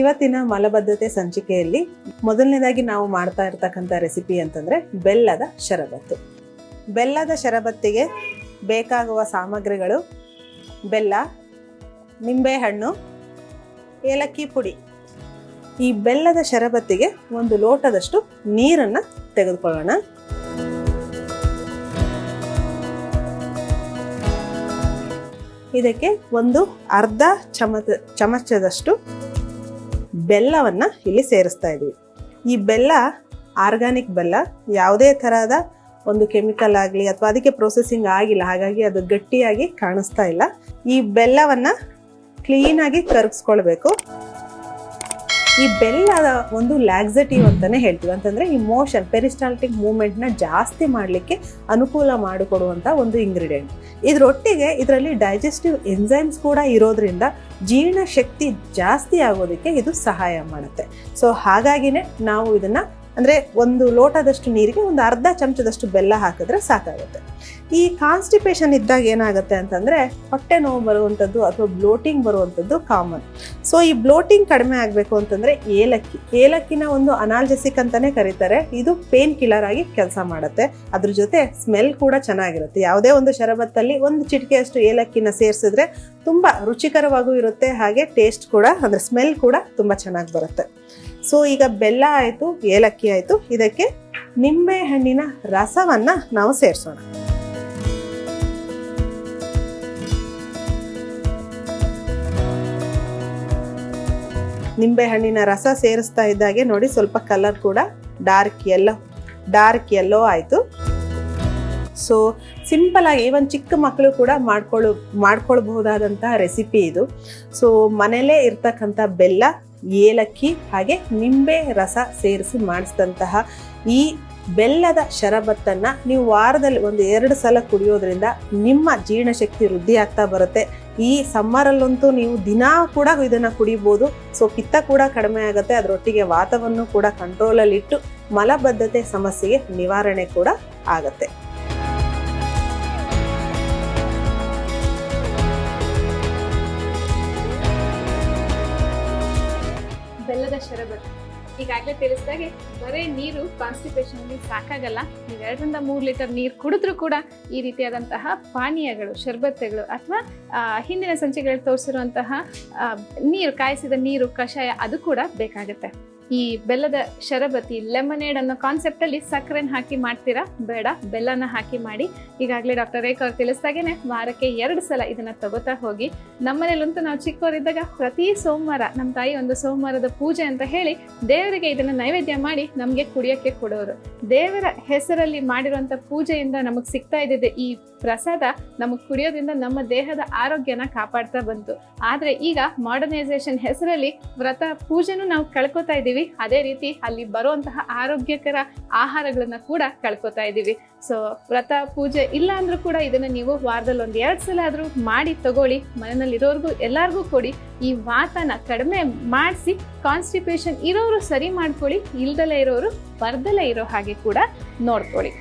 ಇವತ್ತಿನ ಮಲಬದ್ಧತೆ ಸಂಚಿಕೆಯಲ್ಲಿ ಮೊದಲನೇದಾಗಿ ನಾವು ಮಾಡ್ತಾ ಇರ್ತಕ್ಕಂಥ ರೆಸಿಪಿ ಅಂತಂದ್ರೆ ಬೆಲ್ಲದ ಶರಬತ್ತು. ಬೆಲ್ಲದ ಶರಬತ್ತಿಗೆ ಬೇಕಾಗುವ ಸಾಮಗ್ರಿಗಳು ಬೆಲ್ಲ, ನಿಂಬೆಹಣ್ಣು, ಏಲಕ್ಕಿ ಪುಡಿ. ಈ ಬೆಲ್ಲದ ಶರಬತ್ತಿಗೆ ಒಂದು ಲೋಟದಷ್ಟು ನೀರನ್ನು ತೆಗೆದುಕೊಳ್ಳೋಣ. ಇದಕ್ಕೆ ಒಂದು ಅರ್ಧ ಚಮಚ, ಚಮಚದಷ್ಟು ಬೆಲ್ಲವನ್ನ ಇಲ್ಲಿ ಸೇರಿಸ್ತಾ ಇದ್ವಿ. ಈ ಬೆಲ್ಲ, ಆರ್ಗಾನಿಕ್ ಬೆಲ್ಲ, ಯಾವುದೇ ಥರದ ಒಂದು ಕೆಮಿಕಲ್ ಆಗಲಿ ಅಥವಾ ಅದಕ್ಕೆ ಪ್ರೊಸೆಸಿಂಗ್ ಆಗಿಲ್ಲ, ಹಾಗಾಗಿ ಅದು ಗಟ್ಟಿಯಾಗಿ ಕಾಣಿಸ್ತಾ ಇಲ್ಲ. ಈ ಬೆಲ್ಲವನ್ನ ಕ್ಲೀನಾಗಿ ಕರಗಿಸ್ಕೊಳ್ಬೇಕು. ಈ ಬೆಲ್ಲದ ಒಂದು ಲ್ಯಾಕ್ಸಟಿವ್ ಅಂತಾನೆ ಹೇಳ್ತೀವಿ. ಅಂತಂದ್ರೆ ಈ ಮೋಷನ್ ಪೆರಿಸ್ಟಾಲ್ಟಿಕ್ನ ಜಾಸ್ತಿ ಮಾಡಲಿಕ್ಕೆ ಅನುಕೂಲ ಮಾಡಿಕೊಡುವಂಥ ಒಂದು ಇಂಗ್ರೀಡಿಯೆಂಟ್ ಇದರೊಟ್ಟಿಗೆ ಇದರಲ್ಲಿ ಡೈಜೆಸ್ಟಿವ್ ಎನ್ಸೈಮ್ಸ್ ಕೂಡ ಇರೋದ್ರಿಂದ ಜೀರ್ಣಶಕ್ತಿ ಜಾಸ್ತಿ ಆಗೋದಕ್ಕೆ ಇದು ಸಹಾಯ ಮಾಡುತ್ತೆ. ಸೊ ಹಾಗಾಗಿನೇ ನಾವು ಇದನ್ನ ಅಂದರೆ ಒಂದು ಲೋಟದಷ್ಟು ನೀರಿಗೆ ಒಂದು ಅರ್ಧ ಚಮಚದಷ್ಟು ಬೆಲ್ಲ ಹಾಕಿದ್ರೆ ಸಾಕಾಗುತ್ತೆ. ಈ ಕಾನ್ಸ್ಟಿಪೇಷನ್ ಇದ್ದಾಗ ಏನಾಗುತ್ತೆ ಅಂತಂದರೆ ಹೊಟ್ಟೆ ನೋವು ಬರುವಂಥದ್ದು ಅಥವಾ ಬ್ಲೋಟಿಂಗ್ ಬರುವಂಥದ್ದು ಕಾಮನ್ ಸೊ ಈ ಬ್ಲೋಟಿಂಗ್ ಕಡಿಮೆ ಆಗಬೇಕು ಅಂತಂದರೆ ಏಲಕ್ಕಿ. ಏಲಕ್ಕಿನ ಒಂದು ಅನಾಲ್ಜೆಸಿಕ್ ಅಂತಲೇ ಕರೀತಾರೆ. ಇದು ಪೇನ್ ಕಿಲ್ಲರ್ ಆಗಿ ಕೆಲಸ ಮಾಡುತ್ತೆ. ಅದ್ರ ಜೊತೆ ಸ್ಮೆಲ್ ಕೂಡ ಚೆನ್ನಾಗಿರುತ್ತೆ. ಯಾವುದೇ ಒಂದು ಶರಬತ್ತಲ್ಲಿ ಒಂದು ಚಿಟಿಕೆಯಷ್ಟು ಏಲಕ್ಕಿನ ಸೇರಿಸಿದ್ರೆ ತುಂಬ ರುಚಿಕರವಾಗೂ ಇರುತ್ತೆ. ಹಾಗೆ ಟೇಸ್ಟ್ ಕೂಡ, ಅಂದರೆ ಸ್ಮೆಲ್ ಕೂಡ ತುಂಬ ಚೆನ್ನಾಗಿ ಬರುತ್ತೆ. ಸೊ ಈಗ ಬೆಲ್ಲ ಆಯಿತು, ಏಲಕ್ಕಿ ಆಯಿತು, ಇದಕ್ಕೆ ನಿಂಬೆ ಹಣ್ಣಿನ ರಸವನ್ನು ನಾವು ಸೇರಿಸೋಣ. ನಿಂಬೆ ಹಣ್ಣಿನ ರಸ ಸೇರಿಸ್ತಾ ಇದ್ದಾಗೆ ನೋಡಿ, ಸ್ವಲ್ಪ ಕಲರ್ ಕೂಡ ಡಾರ್ಕ್ ಎಲ್ಲೋ ಡಾರ್ಕ್ ಎಲ್ಲೋ ಆಯಿತು. ಸೊ ಸಿಂಪಲ್ ಆಗಿ ಒಂದು ಚಿಕ್ಕ ಮಕ್ಕಳು ಕೂಡ ಮಾಡ್ಕೊಳ್ಳೋ ಮಾಡ್ಕೊಳ್ಬಹುದಾದಂತಹ ರೆಸಿಪಿ ಇದು. ಸೊ ಮನೇಲೇ ಇರ್ತಕ್ಕಂಥ ಬೆಲ್ಲ ಏಲಕ್ಕಿ ಹಾಗೆ ನಿಂಬೆ ರಸ ಸೇರಿಸಿ ಮಾಡಿಸಿದಂತಹ ಈ ಬೆಲ್ಲದ ಶರಬತ್ತನ್ನು ನೀವು ವಾರದಲ್ಲಿ ಒಂದು ಎರಡು ಸಲ ಕುಡಿಯೋದ್ರಿಂದ ನಿಮ್ಮ ಜೀರ್ಣಶಕ್ತಿ ವೃದ್ಧಿ ಆಗ್ತಾ ಬರುತ್ತೆ. ಈ ಸಮ್ಮರಲ್ಲಂತೂ ನೀವು ದಿನಾ ಕೂಡ ಇದನ್ನು ಕುಡಿಬೋದು. ಸೊ, ಪಿತ್ತ ಕೂಡ ಕಡಿಮೆ ಆಗುತ್ತೆ. ಅದರೊಟ್ಟಿಗೆ ವಾತವನ್ನು ಕೂಡ ಕಂಟ್ರೋಲಲ್ಲಿಟ್ಟು ಮಲಬದ್ಧತೆ ಸಮಸ್ಯೆಗೆ ನಿವಾರಣೆ ಕೂಡ ಆಗುತ್ತೆ. ಶರಬತ್ ಈಗಾಗಲೇ ತಿಳಿಸಿದಾಗೆ ಬರೇ ನೀರು ಕಾನ್ಸ್ಟಿಪೇಷನ್ ಸಾಕಾಗಲ್ಲ. ನೀವು ಎರಡರಿಂದ ಮೂರು ಲೀಟರ್ ನೀರು ಕುಡಿದ್ರೂ ಕೂಡ ಈ ರೀತಿಯಾದಂತಹ ಪಾನೀಯಗಳು, ಶರ್ಬತ್ತೆಗಳು ಅಥವಾ ಹಿಂದಿನ ಸಂಚಿಕೆಗಳಲ್ಲಿ ತೋರಿಸಿರುವಂತಹ ನೀರು, ಕಾಯಿಸಿದ ನೀರು, ಕಷಾಯ ಅದು ಕೂಡ ಬೇಕಾಗುತ್ತೆ. ಈ ಬೆಲ್ಲದ ಶರಬತಿ ಲೆಮನೇಡ್ ಅನ್ನೋ ಕಾನ್ಸೆಪ್ಟ್ ಅಲ್ಲಿ ಸಕ್ಕರೆನ ಹಾಕಿ ಮಾಡ್ತೀರಾ? ಬೇಡ, ಬೆಲ್ಲನ ಹಾಕಿ ಮಾಡಿ. ಈಗಾಗಲೇ ಡಾಕ್ಟರ್ ರೇಖಾ ಅವ್ರು ತಿಳಿಸ್ದಾಗೇನೆ ವಾರಕ್ಕೆ ಎರಡು ಸಲ ಇದನ್ನ ತಗೋತಾ ಹೋಗಿ. ನಮ್ಮನೇಲಂತೂ ನಾವು ಚಿಕ್ಕವರಿದ್ದಾಗ ಪ್ರತಿ ಸೋಮವಾರ ನಮ್ಮ ತಾಯಿ ಒಂದು ಸೋಮವಾರದ ಪೂಜೆ ಅಂತ ಹೇಳಿ ದೇವರಿಗೆ ಇದನ್ನ ನೈವೇದ್ಯ ಮಾಡಿ ನಮಗೆ ಕುಡಿಯೋಕೆ ಕೊಡೋರು. ದೇವರ ಹೆಸರಲ್ಲಿ ಮಾಡಿರುವಂತ ಪೂಜೆಯಿಂದ ನಮಗೆ ಸಿಗ್ತಾ ಇದ್ದಿದೆ ಈ ಪ್ರಸಾದ ನಮಗೆ ಕುಡಿಯೋದ್ರಿಂದ ನಮ್ಮ ದೇಹದ ಆರೋಗ್ಯನ ಕಾಪಾಡ್ತಾ ಬಂತು. ಆದ್ರೆ ಈಗ ಮಾಡರ್ನೈಸೇಷನ್ ಹೆಸರಲ್ಲಿ ವ್ರತ ಪೂಜೆನೂ ನಾವು ಕಳ್ಕೊತಾ ಇದ್ದೀವಿ. ಅದೇ ರೀತಿ ಅಲ್ಲಿ ಬರುವಂತಹ ಆರೋಗ್ಯಕರ ಆಹಾರಗಳನ್ನ ಕೂಡ ಕಳ್ಕೊತಾ ಇದ್ದೀವಿ ಸೊ ವ್ರತ, ಪೂಜೆ ಇಲ್ಲ ಅಂದ್ರೂ ಕೂಡ ಇದನ್ನ ನೀವು ವಾರದಲ್ಲಿ ಒಂದ್ ಎರಡ್ ಸಲ ಆದ್ರೂ ಮಾಡಿ ತಗೊಳ್ಳಿ. ಮನೆಯಲ್ಲಿ ಇರೋರ್ಗು ಎಲ್ಲಾರ್ಗೂ ಕೊಡಿ. ಈ ವಾತನ ಕಡಿಮೆ ಮಾಡಿಸಿ ಕಾನ್ಸ್ಟಿಪೇಷನ್ ಇರೋರು ಸರಿ ಮಾಡ್ಕೊಳ್ಳಿ. ಇಲ್ದಲೇ ಇರೋರು ಬರ್ದಲೇ ಇರೋ ಹಾಗೆ ಕೂಡ ನೋಡ್ಕೊಳ್ಳಿ.